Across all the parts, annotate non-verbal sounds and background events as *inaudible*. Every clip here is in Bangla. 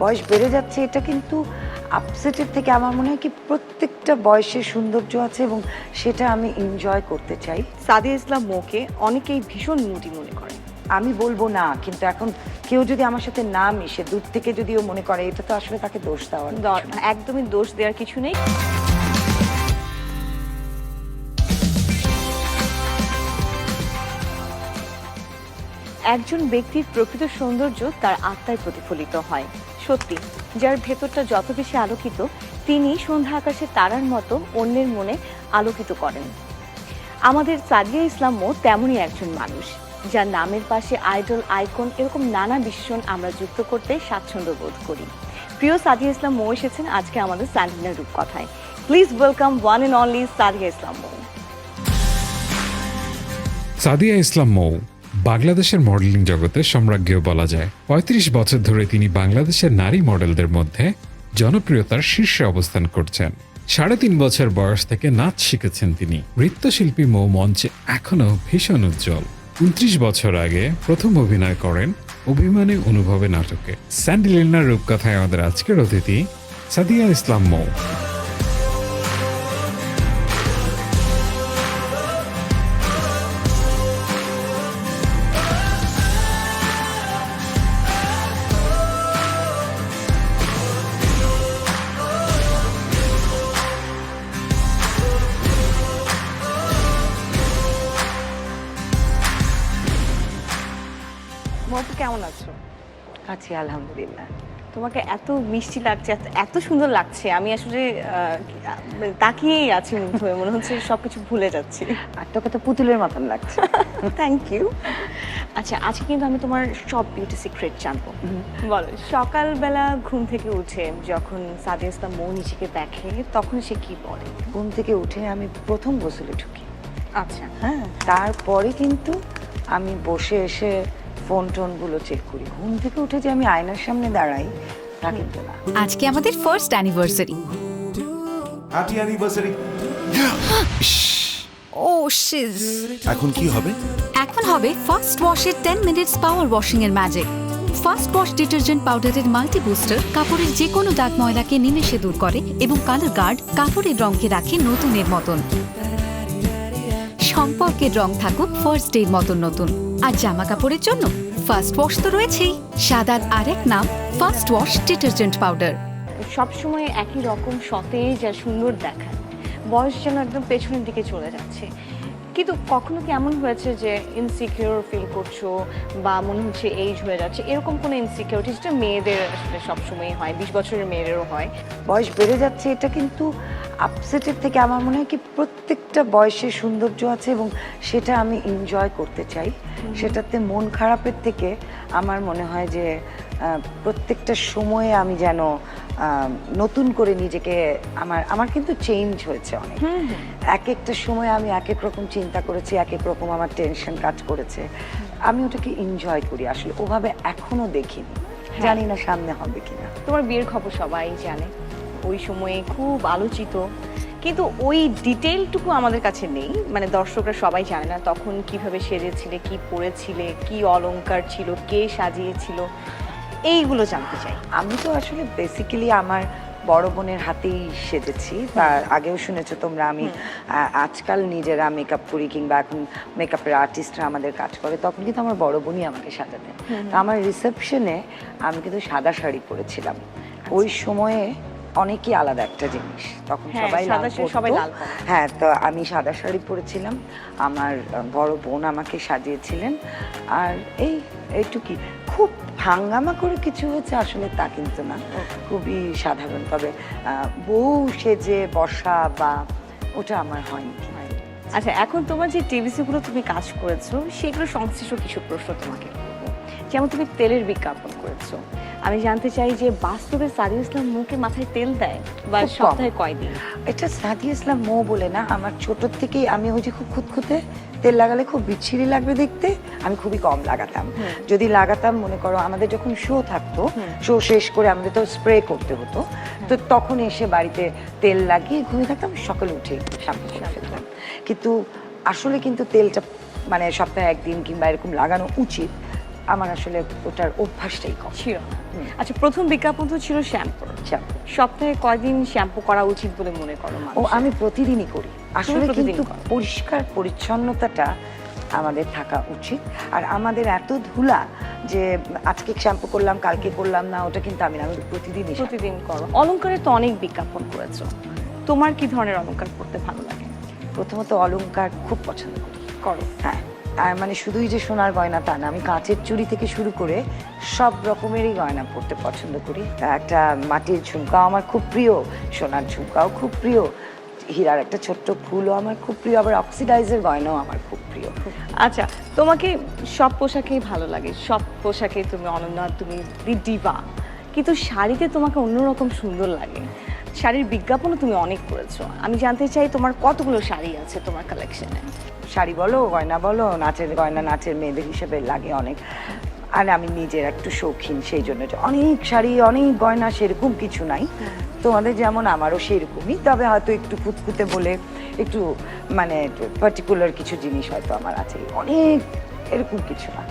বয়স বেড়ে যাচ্ছে এটা কিন্তু আপসেটের থেকে আমার মনে হয় কি প্রত্যেকটা বয়সের সৌন্দর্য আছে এবং সেটা আমি এনজয় করতে চাই। সাদি ইসলাম মোকে অনেকেই ভীষণ মুডি মনে করে আমি বলব না কিন্তু এখন কেউ যদি আমার সাথে না মিশে দূর থেকে যদিও মনে করে এটা তো আসলে তাকে দোষ দেওয়ার একদমই দোষ দেওয়ার কিছু নেই। একজন ব্যক্তির প্রকৃত সৌন্দর্য তার আত্মায় প্রতিফলিত হয়। সত্যি, যার ভেতরটা যত বেশি আলোকিত, তিনি সন্ধ্যা আকাশে তারার মতো অন্যের মনে আলোকিত করেন। আমাদের সাদিয়া ইসলাম মো তেমনই একজন মানুষ, যার নামের পাশে আইডল, আইকন এরকম নানা বিশেষণ আমরা যুক্ত করতে স্বাচ্ছন্দ্য বোধ করি। প্রিয় সাদিয়া ইসলাম মো এসেছেন আজকে আমাদের স্যান্ডিনার রূপকথায়। Please welcome one and only Sadia Islam Mou. Sadia Islam Mou বাংলাদেশের মডেলিং জগতে সম্রাজ্ঞীও বলা যায়। ৩৫ বছর ধরে তিনি বাংলাদেশের নারী মডেলদের মধ্যে জনপ্রিয়তার শীর্ষে অবস্থান করছেন। সাড়ে তিন বছর বয়স থেকে নাচ শিখেছেন তিনি। নৃত্যশিল্পী মৌ মঞ্চে এখনও ভীষণ উজ্জ্বল। উনত্রিশ বছর আগে প্রথম অভিনয় করেন অভিমানে অনুভবে নাটকে। স্যান্ডিলিনার রূপকথায় আমাদের আজকের অতিথি সাদিয়া ইসলাম মৌ মো। আলহামদুলিল্লাহ। তোমাকে এত মিষ্টি লাগছে এত- সুন্দর লাগছে। আমি আসলে তাকিয়েই আছি মুগ্ধ হয়ে মনে হচ্ছে সবকিছু ভুলে যাচ্ছি। আর তোকে তো পুতুলের মতন লাগছে। *laughs* থ্যাংক ইউ আচ্ছা আজকে কিন্তু আমি তোমার সব বিউটি সিক্রেট জানব। বলো সকালবেলা ঘুম থেকে উঠে যখন সাদিয়া ইসলাম মৌ নিজেকে দেখে তখন সে কি বলে? ঘুম থেকে উঠে আমি প্রথম গোসলে ঢুকি। আচ্ছা। হ্যাঁ তারপরে কিন্তু আমি বসে এসে ফোন টোনগুলো চেক করি। ঘুম থেকে উঠে যে আমি আয়নার সামনে দাঁড়াই তা কিন্তু না। আজকে আমাদের ফার্স্ট অ্যানিভার্সারি হ্যাপি অ্যানিভার্সারি ও শিজ এখন কি হবে? এখন হবে ফার্স্ট ওয়াশের 10 মিনিটস পাওয়ার ওয়াশিং এর ম্যাজিক ফার্স্ট ওয়াশ ডিটারজেন্ট পাউডারের মাল্টি বুস্টার কাপড়ের যে কোনো দাগ ময়লাকে নিমেষে দূর করে এবং কালার গার্ড কাপড়ের রঙকে রাখে নতুনের মতন। সম্পর্কের রং থাকুক ফার্স্ট ডে মতন নতুন। আর জামা কাপড়ের জন্য ফার্স্ট ওয়াশ তো রয়েছেই। সাদার আরেক নাম ফার্স্ট ওয়াশ ডিটারজেন্ট পাউডার সবসময় একই রকম সতেজ আর সুন্দর দেখায়। বয়স যেন একদম পেছনের দিকে চলে যাচ্ছে। কিন্তু কখনো কি এমন হয়েছে যে ইনসিকিউর ফিল করছ বা মনে হচ্ছে এইজ হয়ে যাচ্ছে? এরকম কোনো ইনসিকিউরিটি যেটা মেয়েদের আসলে সবসময় হয় বিশ বছরের মেয়েদেরও হয়? বয়স বেড়ে যাচ্ছে এটা কিন্তু আপসেটের থেকে আমার মনে হয় কি প্রত্যেকটা বয়সের সৌন্দর্য আছে এবং সেটা আমি এনজয় করতে চাই। সেটাতে মন খারাপের থেকে আমার মনে হয় যে প্রত্যেকটা সময়ে আমি যেন নতুন করে নিজেকে আমার আমার কিন্তু চেঞ্জ হয়েছে অনেক। এক একটা সময় আমি এক এক রকম চিন্তা করেছি এক এক রকম আমার টেনশন কাজ করেছে। আমি ওটাকে এনজয় করি আসলে ওভাবে এখনও দেখিনি। জানি না সামনে হবে কিনা। তোমার বিয়ের খবর সবাই জানে। ওই সময়ে খুব আলোচিত। কিন্তু ওই ডিটেলটুকু আমাদের কাছে নেই। মানে দর্শকরা সবাই জানে না তখন কীভাবে সেজেছিলে কি পরেছিলে কি অলংকার ছিল কে সাজিয়েছিল। এইগুলো জানতে চাই। আমি তো আসলে বেসিক্যালি আমার বড় বোনের হাতেই সেজেছি। তার আগেও শুনেছো তোমরা আমি আজকাল নিজেরা মেকআপ করি কিংবা এখন মেকআপের আর্টিস্টরা আমাদের কাজ করে তখন কিন্তু আমার বড় বোনই আমাকে সাজাতেন। তো আমার রিসেপশনে আমি কিন্তু সাদা শাড়ি পরেছিলাম। ওই সময়ে অনেকই আলাদা একটা জিনিস। তখন হ্যাঁ, সবাই সবাই লাল হ্যাঁ তো আমি সাদা শাড়ি পরেছিলাম। আমার বড় বোন আমাকে সাজিয়েছিলেন। আর এই এইটুকুই। খুব হাঙ্গামা করে কিছু হচ্ছে আসলে তা কিন্তু না। খুবই সাধারণ। তবে বউ সেজে বসা বা ওটা আমার হয়নি। আচ্ছা এখন তোমার যে টিভিসিগুলো তুমি কাজ করেছ সেগুলো সংশ্লিষ্ট কিছু প্রশ্ন তোমাকে যেমন তুমি তেলের বিজ্ঞাপন করেছ। আমি জানতে চাই যে বাস্তবে সাদি ইসলাম মুখে মাথায় তেল দেয় বা। সপ্তাহে কয়দিন? এটা সাদি ইসলাম মো বলে না। আমার ছোটোর থেকেই আমি ওই যে খুব খুঁতখুঁতে তেল লাগালে খুব বিচ্ছিরি লাগবে দেখতে আমি খুবই কম লাগাতাম। যদি লাগাতাম মনে করো আমাদের যখন শো থাকতো শো শেষ করে আমাদের তো স্প্রে করতে হতো। তো তখন এসে বাড়িতে তেল লাগিয়ে ঘুমিয়ে থাকতাম সকালে উঠে শ্যাম্পু করে ফেলতাম। কিন্তু আসলে কিন্তু তেলটা মানে সপ্তাহে একদিন কিংবা এরকম লাগানো উচিত। আমার আসলে ওটার অভ্যাসটাই কম। ছিল না। আচ্ছা প্রথম বিজ্ঞাপন তো ছিল শ্যাম্পু। সপ্তাহে কয়দিন শ্যাম্পু করা উচিত বলে মনে করো ও আমি প্রতিদিনই করি। আসলে কিন্তু পরিষ্কার পরিচ্ছন্নতাটা আমাদের থাকা উচিত। আর আমাদের এত ধুলা যে আজকে শ্যাম্পু করলাম কালকে করলাম না ওটা কিন্তু আমি না, আমি প্রতিদিনই প্রতিদিন করো। অলংকারে তো অনেক বিজ্ঞাপন করেছ। তোমার কি ধরনের অলংকার করতে ভালো লাগে? প্রথমত অলংকার খুব পছন্দ করি। করো। হ্যাঁ। আর মানে শুধুই যে সোনার গয়না তা না, আমি কাঁচের চুড়ি থেকে শুরু করে সব রকমেরই গয়না পরতে পছন্দ করি। একটা মাটির ঝুমকাও আমার খুব প্রিয়, সোনার ঝুমকাও খুব প্রিয়, হীরার একটা ছোট্ট ফুলও আমার খুব প্রিয়, আবার অক্সিডাইজের গয়নাও আমার খুব প্রিয়। আচ্ছা তোমাকে সব পোশাকেই ভালো লাগে, সব পোশাকে তুমি অনন্যা, তুমি ডিভা কিন্তু শাড়িতে তোমাকে অন্যরকম সুন্দর লাগে। শাড়ির বিজ্ঞাপনও তুমি অনেক করেছ। আমি জানতে চাই তোমার কতগুলো শাড়ি আছে তোমার কালেকশনে শাড়ি বলো গয়না বলো নাচের গয়না নাচের মেয়েদের হিসেবে লাগে অনেক। আর আমি নিজের একটু শৌখিন সেই জন্য অনেক শাড়ি অনেক গয়না সেরকম কিছু নাই। তোমাদের যেমন আমারও সেরকমই তবে হয়তো একটু ফুতফুতে বলে একটু মানে পার্টিকুলার কিছু জিনিস হয়তো আমার আছে। অনেক এরকম কিছু না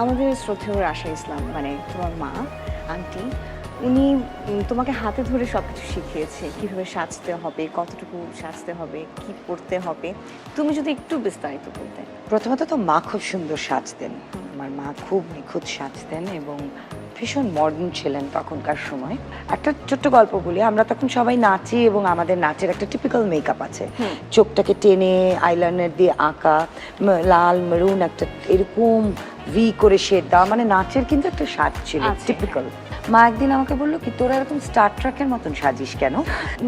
আমাদের শ্রদ্ধেয় আশা ইসলাম মানে তোমার মা আন্টি উনি তোমাকে হাতে ধরে সব কিছু শিখিয়েছে। কীভাবে সাজতে হবে কতটুকু সাজতে হবে কি পড়তে হবে। তুমি যদি একটু বিস্তারিত বলতে। প্রথমত তো মা খুব সুন্দর সাজতেন। আমার মা খুব নিখুঁত সাজতেন এবং ভীষণ মডার্ন ছিলেন তখনকার সময়। একটা ছোট্ট গল্প বলি আমরা তখন সবাই নাচি এবং আমাদের নাচের একটা টিপিক্যাল মেকআপ আছে। চোখটাকে টেনে আইলাইনার দিয়ে আঁকা লাল মেরুন একটা এরকম ভি করে শেড দেওয়া মানে নাচের কিন্তু একটা সাজ ছিল টিপিক্যাল মা একদিন আমাকে বলল কি তোরা এরকম স্টার ট্রাকের মতন সাজিস কেন?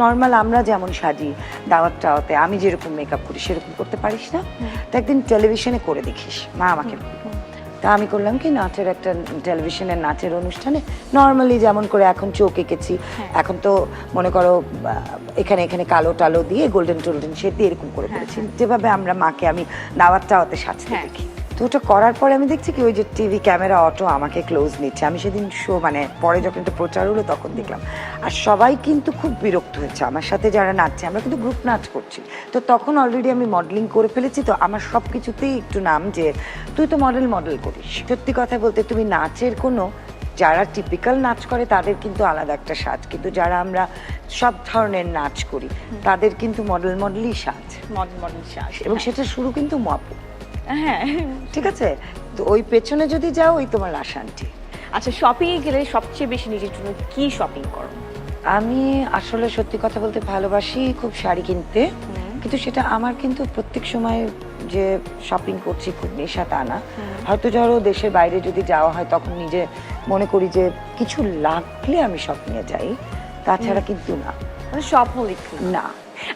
নর্মাল আমরা যেমন সাজি দাওয়াত টাওয়াতে আমি যেরকম মেকআপ করি সেরকম করতে পারিস না। তো একদিন টেলিভিশনে করে দেখিস মা আমাকে বলল। তা আমি করলাম কি নাচের একটা টেলিভিশনের নাচের অনুষ্ঠানে নর্মালি যেমন করে এখন চোখ এঁকেছি এখন তো মনে করো এখানে এখানে কালো টালো দিয়ে গোল্ডেন টোল্ডেন শেড দিয়ে এরকম করে করেছি। যেভাবে আমরা মাকে আমি দাওয়াত টাওয়াতে সাজতে হ্যাঁ। দেখি। তো ওটা করার পরে আমি দেখছি কি ওই যে টিভি ক্যামেরা অটো আমাকে ক্লোজ নিচ্ছে। আমি সেদিন শো মানে পরে যখন এটা প্রচার হলো তখন দেখলাম। আর সবাই কিন্তু খুব বিরক্ত হয়েছে আমার সাথে যারা নাচছে আমরা কিন্তু গ্রুপ নাচ করছি। তো তখন অলরেডি আমি মডেলিং করে ফেলেছি। তো আমার সব কিছুতেই একটু নাম যে তুই তো মডেল মডেল করিস। সত্যি কথা বলতে তুমি নাচের কোনো যারা টিপিক্যাল নাচ করে তাদের কিন্তু আলাদা একটা সাজ কিন্তু যারা আমরা সব ধরনের নাচ করি তাদের কিন্তু মডেল মডেলই সাজ মডেল মডেল সাজ এবং সেটা শুরু কিন্তু মাপু। হ্যাঁ। ঠিক আছে? তো ওই পেছনে যদি যাও ওই তোমার আশান্টি আচ্ছা শপিং এ গেলে সবচেয়ে বেশি নিজের জন্য কি শপিং করো? আমি আসলে সত্যি কথা বলতে ভালোবাসি খুব শাড়ি কিনতে। কিন্তু সেটা আমার কিন্তু প্রত্যেক সময় যে শপিং করছি খুব নেশা তা না। হয়তো ধরো দেশের বাইরে যদি যাওয়া হয় তখন নিজে মনে করি যে কিছু লাগলে আমি শপিংয়ে যাই। তাছাড়া কিন্তু না। মানে সব হলে না।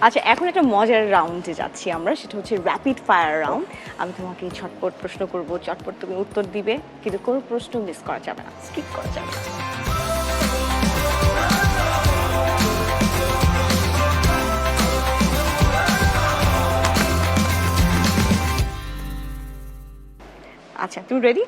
আচ্ছা এখন একটা মজার রাউন্ডে যাচ্ছি আমরা সেটা হচ্ছে র্যাপিড ফায়ার রাউন্ড আমি তোমাকে ছটপট প্রশ্ন করব চটপট তুমি উত্তর দিবে কিন্তু কোনো প্রশ্ন মিস করা যাবে না স্কিপ করা যাবে না। আচ্ছা তুমি রেডি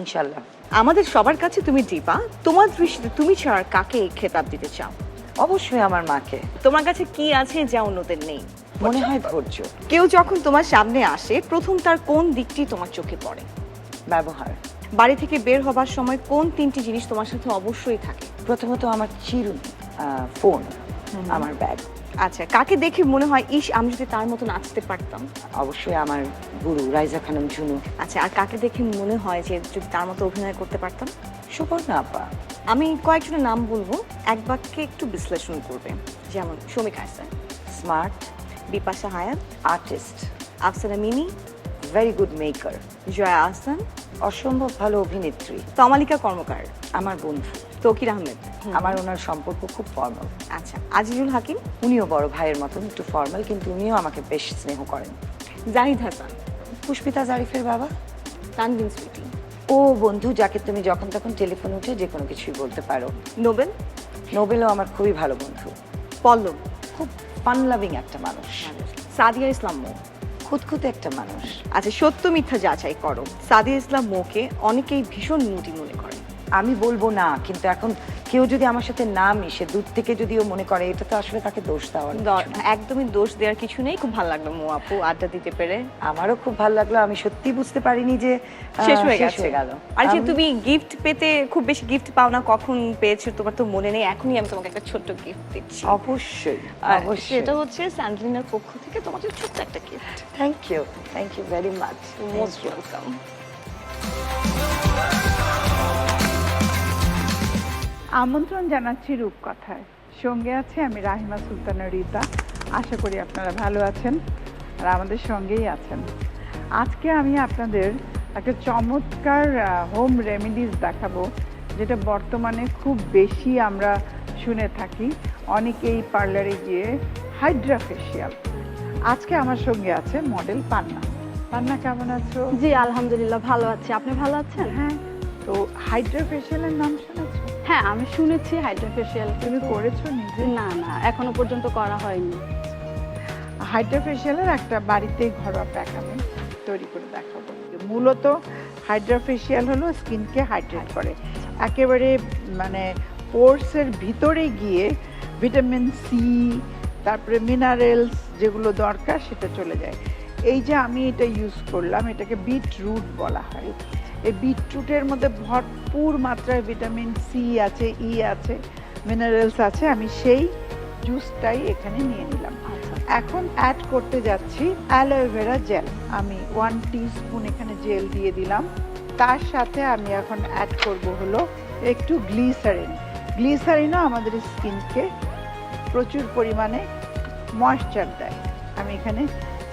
ইনশাল্লাহ আমাদের সবার কাছে তুমি দিবা তোমার দৃষ্টিতে তুমি ছাড়া কাকে খেতাব দিতে চাও? অবশ্যই আমার মাকে। তোমার কাছে কি আছে যা অন্যদের নেই? মনে হয় ধৈর্য। কেউ যখন তোমার সামনে আসে প্রথম তার কোন দিকটি তোমার চোখে পড়ে? ব্যবহার। বাড়ি থেকে বের হবার সময় কোন তিনটি জিনিস তোমার সাথে অবশ্যই থাকে? প্রথমত আমার চিরুনি ফোন আমার ব্যাগ। আচ্ছা কাকে দেখে মনে হয় ইস আমি যদি তার মতো নাচতে পারতাম অবশ্যই আমার গুরু রাইজা খানম ঝুনু। আচ্ছা আর কাকে দেখে মনে হয় যে যদি তার মতো অভিনয় করতে পারতাম? সুপর্ণা আপা। আমি কয়েকজনের নাম বলব এক বাক্যে একটু বিশ্লেষণ করবে। যেমন Shamik Hasan smart Bipasha Hayat artist Afsana Mini very good maker Joya Ahsan অসম্ভব ভালো অভিনেত্রী। তমালিকা কর্মকার। আমার বন্ধু। তকির আহমেদ। আমার ওনার সম্পর্ক খুব ফর্মাল আচ্ছা। আজিজুল হাকিম উনিও বড় ভাইয়ের মতন একটু ফর্মাল কিন্তু উনিও আমাকে বেশ স্নেহ করেন। জাহিদ হাসান পুষ্পিতা জারিফের বাবা তানভিন সুইটি ও বন্ধু যাকে তুমি যখন তখন টেলিফোন উঠে যে কোনো কিছুই বলতে পারো। নোবেল? নোবেলও আমার খুবই ভালো বন্ধু। পল্লব খুব ফান লাভিং একটা মানুষ। সাদিয়া ইসলাম মো খুঁতখুঁতে একটা মানুষ। আচ্ছা সত্য মিথ্যা যাচাই করো। সাদিয়া ইসলাম মোকে অনেকেই ভীষণ মুটি মনে করে। আমি বলব না কিন্তু এখন কেউ যদি আমার সাথে না মিশে দূর থেকে যদি ও মনে করে এটা তো আসলে তাকে দোষ দেওয়ার না। একদমই দোষ দেওয়ার কিছু নেই। খুব ভালো লাগল মো আপু আড্ডা দিতে পেরে। আমারও খুব ভালো লাগল। আমি সত্যি বুঝতে পারিনি যে শেষ হয়ে গেছে। গেল। আর যে তুমি গিফট পেতে খুব বেশি গিফট পাও না কখন পেয়েছ তোমার তো মনে নেই। এখনই আমি তোমাকে একটা ছোট্ট গিফট দিচ্ছি। অবশ্যই অবশ্যই। সেটা হচ্ছে স্যান্ডলিনার পক্ষ থেকে তোমাকে ছোট্ট একটা gift thank you thank you very much most welcome আমন্ত্রণ জানাচ্ছি রূপকথায়। সঙ্গে আছে আমি রাহিমা সুলতানা রিতা। আশা করি আপনারা ভালো আছেন আর আমাদের সঙ্গেই আছেন। আজকে আমি আপনাদের একটা চমৎকার হোম রেমেডিস দেখাবো যেটা বর্তমানে খুব বেশি আমরা শুনে থাকি। অনেকেই পার্লারে গিয়ে হাইড্রা ফেশিয়াল আজকে আমার সঙ্গে আছে মডেল পান্না। পান্না কেমন আছো? জি আলহামদুলিল্লাহ ভালো আছি। আপনি ভালো আছেন? হ্যাঁ তো হাইড্রা ফেশিয়ালের নাম শুনেছো হ্যাঁ আমি শুনেছি হাইড্রোফেশিয়াল। তুমি করেছ নিজে? না না এখনও পর্যন্ত করা হয়নি। হাইড্রোফেশিয়ালের একটা বাড়িতেই ঘরোয়া প্যাক আমি তৈরি করে দেখাবো। মূলত হাইড্রোফেশিয়াল হলো স্কিনকে হাইড্রেট করে। একেবারে মানে পোর্সের ভিতরে গিয়ে ভিটামিন সি তারপরে মিনারেলস যেগুলো দরকার সেটা চলে যায়। এই যে আমি এটা ইউজ করলাম এটাকে বিট রুট বলা হয়। এই বিটরুটের মধ্যে ভরপুর মাত্রায় ভিটামিন সি আছে ই আছে মিনারেলস আছে। আমি সেই জুসটাই এখানে নিয়ে নিলাম। এখন অ্যাড করতে যাচ্ছি অ্যালোভেরা জেল আমি ওয়ান স্পুন এখানে জেল দিয়ে দিলাম। তার সাথে আমি এখন অ্যাড করব হলো একটু গ্লিসারিন গ্লিসারিনও আমাদের স্কিনকে প্রচুর পরিমাণে ময়েশ্চার দেয়। আমি এখানে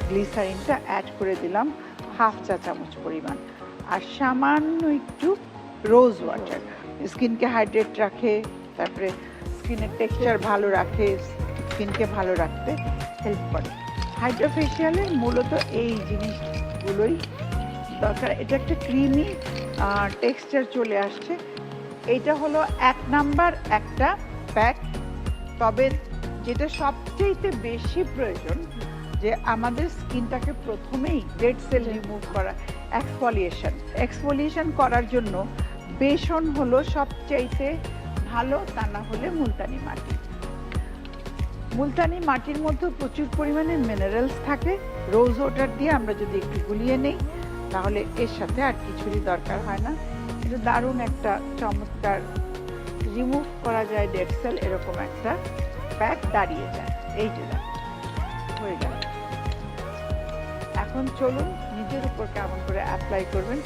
গ্লিসারিনটা অ্যাড করে দিলাম হাফ চা চামচ পরিমাণ। আর সামান্য একটু রোজ ওয়াটার স্কিনকে হাইড্রেট রাখে, তারপরে স্কিনের টেক্সচার ভালো রাখে স্কিনকে ভালো রাখতে হেল্প করে। হাইড্রোফেশিয়ালের মূলত এই জিনিসগুলোই দরকার। এটা একটা ক্রিমি টেক্সচার চলে আসছে। এইটা হলো এক নাম্বার একটা প্যাক তবে যেটা সবচেয়ে বেশি প্রয়োজন যে আমাদের স্কিনটাকে প্রথমেই ডেড সেল রিমুভ করা এক্সফলিয়েশন এক্সফলিয়েশন করার জন্য বেসন হলো সবচাইতে ভালো, তা না হলে মুলতানি মাটি। মুলতানি মাটির মধ্যে প্রচুর পরিমাণে মিনারেলস থাকে। রোজ ওয়াটার দিয়ে আমরা যদি একটু গুলিয়ে নেই, তাহলে এর সাথে আর কিছুরই দরকার হয় না। এটা দারুণ একটা চমৎকার রিমুভ করা যায় ডেড সেল এরকম একটা প্যাক দাঁড়িয়ে যায়। এই যে হয়ে গেল। এখন চলুন নিজের উপর কেমন করে অ্যাপ্লাই করবেন।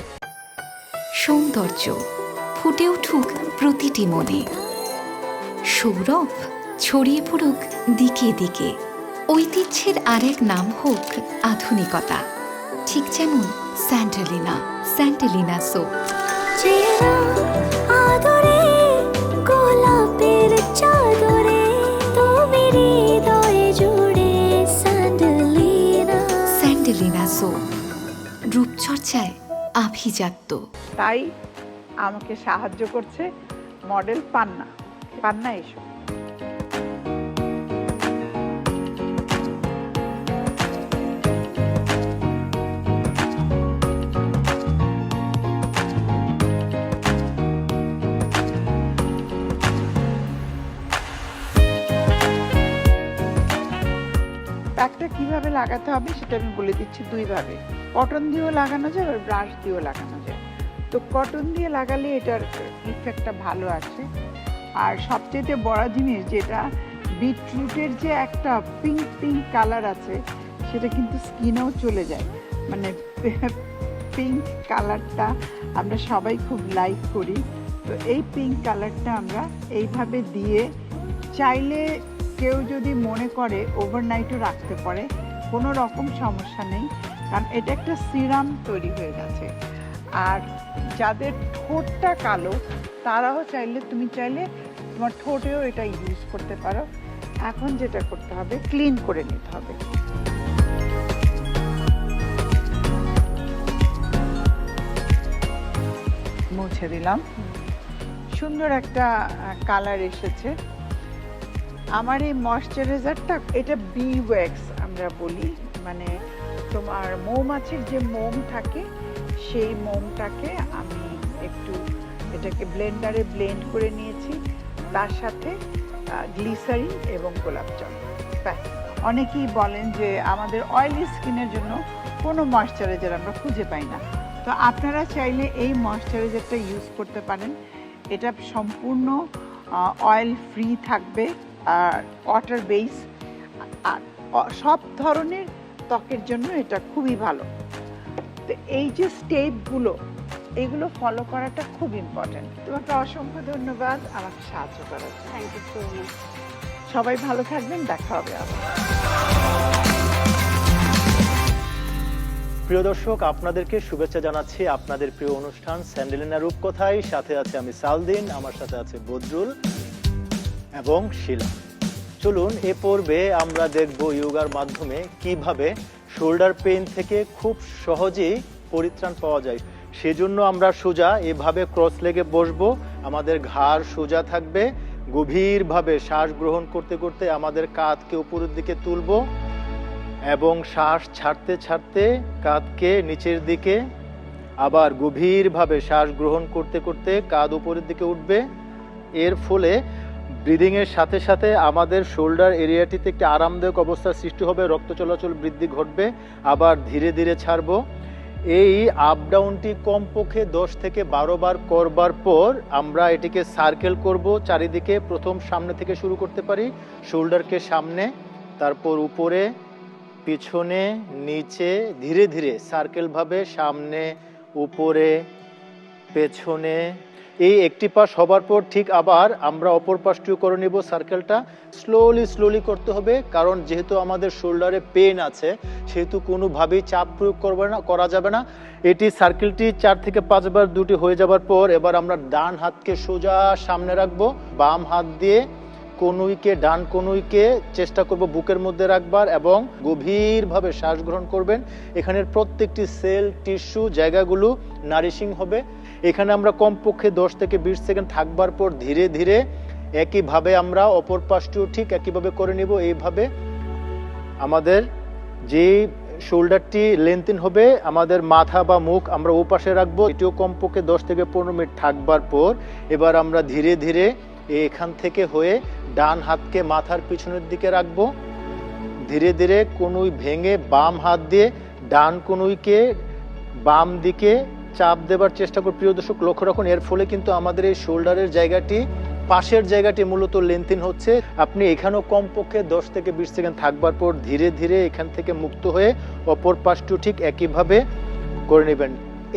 সৌন্দর্য ফুটে উঠুক প্রতিটি মনে। সৌরভ ছড়িয়ে পড়ুক দিকে দিকে। ঐতিহ্যের আরেক নাম হোক আধুনিকতা। ঠিক যেমন স্যান্টালিনা স্যান্টালিনা সোপ আদরে সোপ রূপচর্চায় আভিজাত্য। তাই আমাকে সাহায্য করছে মডেল পান্না পান্না এসো। লাগাতে হবে, সেটা আমি বলে দিচ্ছি দুইভাবে। কটন দিয়েও লাগানো যায় আর ব্রাশ দিয়েও লাগানো যায়। তো কটন দিয়ে লাগালে এটার ইফেক্টটা ভালো আছে। আর সবচেয়ে বড় জিনিস যেটা, বিটরুটের যে একটা পিঙ্ক পিঙ্ক কালার আছে, সেটা কিন্তু স্কিনেও চলে যায়। মানে *laughs* পিঙ্ক কালারটা আমরা সবাই খুব লাইক করি। তো এই পিঙ্ক কালারটা আমরা এইভাবে দিয়ে, চাইলে কেউ যদি মনে করে ওভারনাইটও রাখতে পারে। কোনো রকম সমস্যা নেই, কারণ এটা একটা সিরাম তৈরি হয়ে গেছে। আর যাদের ঠোঁটটা কালো, তারাও চাইলে, তুমি চাইলে তোমার ঠোঁটেও এটা ইউজ করতে পারো। এখন যেটা করতে হবে ক্লিন করে নিতে হবে। মুছে দিলাম। সুন্দর একটা কালার এসেছে। আমার এই ময়শ্চারাইজারটা এটা বি ওয়্যাক্স আমরা বলি মানে তোমার মৌমাছির যে মোম থাকে, সেই মোমটাকে আমি একটু এটাকে ব্লেন্ডারে ব্লেন্ড করে নিয়েছি। তার সাথে গ্লিসারিন এবং গোলাপ জল। অনেকেই বলেন যে আমাদের অয়েলি স্কিনের জন্য কোনো ময়শ্চারাইজার আমরা খুঁজে পাই না। তো আপনারা চাইলে এই ময়শ্চারাইজারটা ইউজ করতে পারেন। এটা সম্পূর্ণ অয়েল ফ্রি থাকবে, আর ওয়াটার বেস আর সব ধরনের ত্বকের জন্য এটা খুবই ভালো। তো এই যে স্টেপগুলো এগুলো ফলো করাটা খুব ইম্পর্ট্যান্ট তোমাকে অসংখ্য ধন্যবাদ আমাকে সাহায্য করার থ্যাংক ইউ সো মাচ সবাই ভালো থাকবেন দেখা হবে আবার। প্রিয় দর্শক আপনাদেরকে শুভেচ্ছা জানাচ্ছি আপনাদের প্রিয় অনুষ্ঠান স্যান্ডেলিনা রূপকথায়। সাথে আছে আমি সালদিন আমার সাথে আছে বদরুল এবং শিলা। চলুন, এ পর্বে আমরা দেখব ইয়োগার মাধ্যমে কীভাবে শোল্ডার পেইন থেকে খুব সহজেই পরিত্রাণ পাওয়া যায়। সেজন্য আমরা সোজা এভাবে ক্রস লেগে বসবো। আমাদের ঘাড় সোজা থাকবে। গভীরভাবে শ্বাস গ্রহণ করতে করতে আমাদের কাঁধকে উপরের দিকে তুলব এবং শ্বাস ছাড়তে ছাড়তে কাঁধকে নিচের দিকে আবার গভীরভাবে শ্বাস গ্রহণ করতে করতে কাঁধ উপরের দিকে উঠবে। এর ফলে ব্রিদিংয়ের সাথে সাথে আমাদের শোল্ডার এরিয়াটিতে একটি আরামদায়ক অবস্থার সৃষ্টি হবে, রক্ত চলাচল বৃদ্ধি ঘটবে, আবার ধীরে ধীরে ছাড়বো। এই আপ ডাউনটি কমপক্ষে দশ থেকে বারো বার করবার পর আমরা এটিকে সার্কেল করব, চারিদিকে প্রথম সামনে থেকে শুরু করতে পারি, শোল্ডারকে সামনে, তারপর উপরে, পিছনে, নিচে, ধীরে ধীরে সার্কেলভাবে সামনে, উপরে পেছনে। এই একটি পাশ হবার পর ঠিক আবার আমরা অপর পাশটিও করে নিব সার্কেলটা স্লোলি স্লোলি করতে হবে, কারণ যেহেতু আমাদের শোল্ডারে পেন আছে, সেহেতু কোনোভাবেই চাপ প্রয়োগ করবে না, করা যাবে না। এটি সার্কেলটি চার থেকে পাঁচবার দুটি হয়ে যাবার পর এবার আমরা ডান হাতকে সোজা সামনে রাখব। বাম হাত দিয়ে কনুইকে ডান কনুইকে চেষ্টা করব বুকের মধ্যে রাখবার এবং গভীরভাবে শ্বাস গ্রহণ করবেন। এখানের প্রত্যেকটি সেল টিস্যু জায়গাগুলো নারিশিং হবে। এখানে আমরা কমপক্ষে দশ থেকে বিশ সেকেন্ড থাকবার পর ধীরে ধীরে একইভাবে আমরা অপর পাশটিও ঠিক একইভাবে করে নিব। এইভাবে আমাদের যে শোল্ডারটি লেন্থিন হবে, আমাদের মাথা বা মুখ আমরা ও পাশে রাখব। এটিও কমপক্ষে দশ থেকে পনেরো মিনিট থাকবার পর এবার আমরা ধীরে ধীরে এখান থেকে হয়ে ডান হাতকে মাথার পিছনের দিকে রাখব। ধীরে ধীরে কনুই ভেঙে বাম হাত দিয়ে ডান কনুইকে বাম দিকে চাপ দেবার চেষ্টা করি। প্রিয় দর্শক, লক্ষ্য রাখুন, এর ফলে কিন্তু আমাদের এই শোল্ডারের জায়গাটি, পাশের জায়গাটি মূলত লেন্থিন হচ্ছে। আপনি এখানেও কমপক্ষে দশ থেকে বিশ সেকেন্ড থাকবার পর ধীরে ধীরে এখান থেকে মুক্ত হয়ে অপর পাশটিও ঠিক একইভাবে করে নেবেন।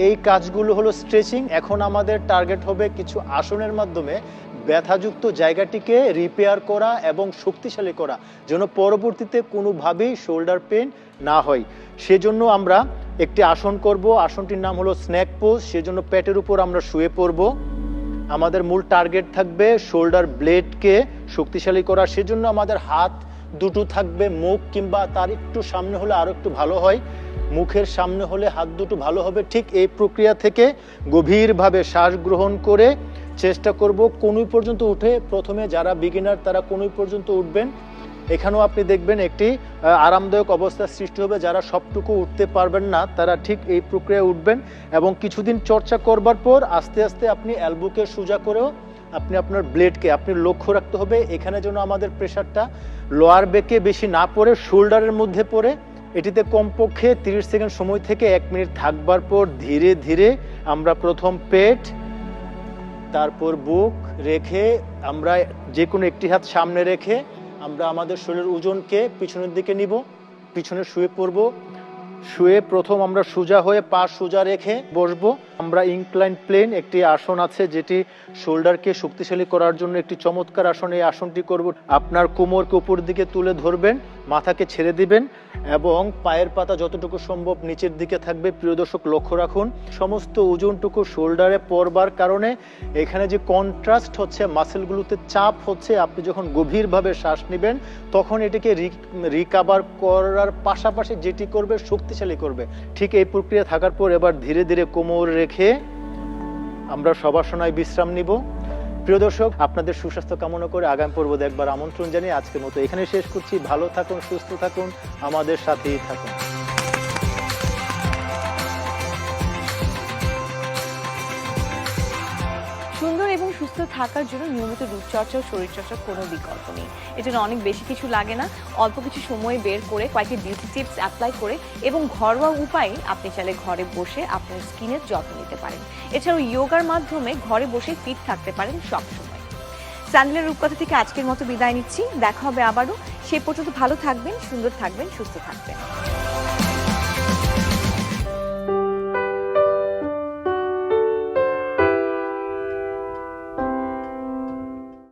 এই কাজগুলো হলো স্ট্রেচিং এখন আমাদের টার্গেট হবে কিছু আসনের মাধ্যমে ব্যথাযুক্ত জায়গাটিকে রিপেয়ার করা এবং শক্তিশালী করা, যেন পরবর্তীতে কোনোভাবেই শোল্ডার পেন না হয়। সেজন্য আমরা একটি আসন করব। আসনটির নাম হলো স্ন্যাক পোজ সেজন্য পেটের উপর আমরা শুয়ে পড়ব। আমাদের মূল টার্গেট থাকবে শোল্ডার ব্লেডকে শক্তিশালী করা। সেজন্য আমাদের হাত দুটো থাকবে মুখ কিংবা তার একটু সামনে হলে আরও একটু ভালো হয়। মুখের সামনে হলে হাত দুটো ভালো হবে। ঠিক এই প্রক্রিয়া থেকে গভীরভাবে শ্বাস গ্রহণ করে চেষ্টা করব কোনুই পর্যন্ত উঠে। প্রথমে যারা বিগিনার তারা কোনুই পর্যন্ত উঠবেন। এখানেও আপনি দেখবেন একটি আরামদায়ক অবস্থার সৃষ্টি হবে। যারা সবটুকু উঠতে পারবেন না, তারা ঠিক এই প্রক্রিয়ায় উঠবেন এবং কিছুদিন চর্চা করবার পর আস্তে আস্তে আপনি অ্যালবুকে সোজা করেও আপনি আপনার ব্লেডকে, আপনি লক্ষ্য রাখতে হবে। এখানে যেন আমাদের প্রেশারটা লোয়ার বেকে বেশি না পড়ে শোল্ডারের মধ্যে পড়ে। এটিতে কমপক্ষে তিরিশ সেকেন্ড সময় থেকে এক মিনিট থাকবার পর ধীরে ধীরে আমরা প্রথম পেট, তারপর বুক রেখে আমরা যে কোনো একটি হাত সামনে রেখে আমরা আমাদের শরীরের ওজনকে পিছনের দিকে নিব, পিছনে শুয়ে পড়ব। শুয়ে প্রথম আমরা সোজা হয়ে পা সোজা রেখে বসবো। আমরা ইনক্লাইন প্লেন একটি আসন আছে যেটি শোল্ডারকে শক্তিশালী করার জন্য একটি চমৎকার আসন। এই আসনটি করব। আপনার কোমরকে উপর দিকে তুলে ধরবেন, মাথাকে ছেড়ে দিবেন এবং পায়ের পাতা যতটুকু সম্ভব নিচের দিকে থাকবে। প্রিয় দর্শক, লক্ষ্য রাখুন, সমস্ত ওজনটুকু শোল্ডারে পড়বার কারণে এখানে যে কন্ট্রাস্ট হচ্ছে মাসেলগুলোতে চাপ হচ্ছে, আপনি যখন গভীরভাবে শ্বাস নেবেন, তখন এটিকে রিকাভার করার পাশাপাশি যেটি করবে, শক্তিশালী করবে। ঠিক এই প্রক্রিয়া থাকার পর এবার ধীরে ধীরে কোমর রেখে আমরা সবার সময় বিশ্রাম নিব। প্রিয় দর্শক, আপনাদের সুস্বাস্থ্য কামনা করে আগামী পর্ব দেখবার আমন্ত্রণ জানিয়ে আজকের মতো এখানে শেষ করছি। ভালো থাকুন, সুস্থ থাকুন, আমাদের সাথেই থাকুন। থাকার জন্য নিয়মিত রূপচর্চা ও শরীরচর্চার কোনো বিকল্প নেই। এজন্য অনেক বেশি কিছু লাগে না। অল্প কিছু সময় বের করে কয়েকটি বিউটি টিপস অ্যাপ্লাই করে এবং ঘরোয়া উপায়ে আপনি চাইলে ঘরে বসে আপনার স্কিনের যত্ন নিতে পারেন। এছাড়াও যোগার মাধ্যমে ঘরে বসে ফিট থাকতে পারেন সবসময়। স্যান্ডেলের রূপকথা থেকে আজকের মতো বিদায় নিচ্ছি। দেখা হবে আবারও। সে পর্যন্ত ভালো থাকবেন, সুন্দর থাকবেন, সুস্থ থাকবেন।